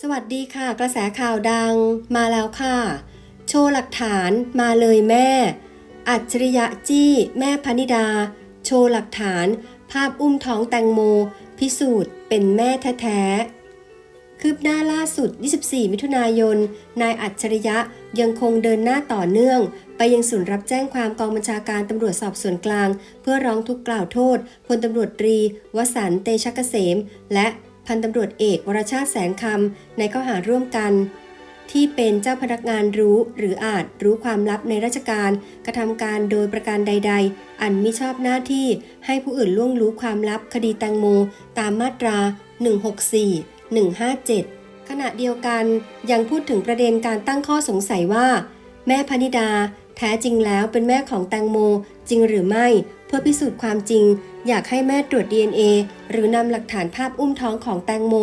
สวัสดีค่ะ กระแสข่าวดังมาแล้วค่ะ โชว์หลักฐานมาเลยแม่ อัจฉริยะจี้แม่พนิดา โชว์หลักฐาน ภาพอุ้มท้องแตงโม พิสูจน์เป็นแม่แท้ๆคืบหน้าล่าสุด 24 มิถุนายน นายอัจฉริยะยังคงเดินหน้าต่อเนื่อง ไปยังศูนย์รับแจ้งความกองบัญชาการตำรวจสอบสวนกลาง เพื่อร้องทุกข์กล่าวโทษพลตำรวจตรี วสันต์เตชะเกษม และ พันตำรวจเอกวรชาติแสงคำในข้อหาร่วมกัน ที่เป็นเจ้าพนักงานรู้หรืออาจรู้ความลับในราชการ กระทำการโดยประการใด ๆ อันมิชอบหน้าที่ให้ผู้อื่นล่วงรู้ความลับคดีแตงโม ตามมาตรา 164 157 ขณะเดียวกันยังพูดถึงประเด็นการตั้งข้อสงสัยว่า แม่พนิดา แท้จริงแล้วเป็นแม่ของแตงโมจริงหรือไม่ เพื่อพิสูจน์ความจริง อยากให้แม่ตรวจ DNA หรือนำหลักฐานภาพอุ้มท้องของแตงโม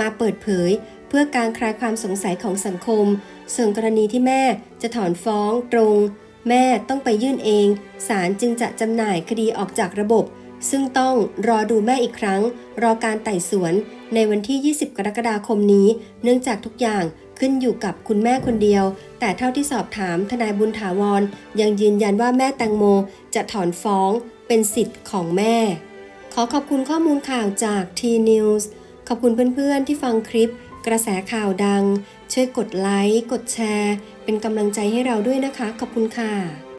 มาเปิดเผย เพื่อการคลายความสงสัยของสังคม ส่วนกรณีที่แม่จะถอนฟ้องตรง แม่ต้องไปยื่นเองศาลจึงจะจำหน่ายคดีออกจากระบบ ซึ่งต้องรอดูแม่อีกครั้ง รอการไต่สวนในวันที่ 20 กรกฎาคมนี้ เนื่องจากทุกอย่างขึ้นอยู่กับคุณแม่คนเดียว แต่เท่าที่สอบถามทนายบุญถาวร ยังยืนยันว่าแม่แตงโมจะถอนฟ้องเป็นสิทธิ์ของแม่ ขอขอบคุณข้อมูลข่าวจาก T-News ขอบคุณเพื่อนๆที่ฟังคลิป กระแสข่าวดัง ช่วยกดไลค์ กดแชร์ เป็นกำลังใจให้เราด้วยนะคะ ขอบคุณค่ะ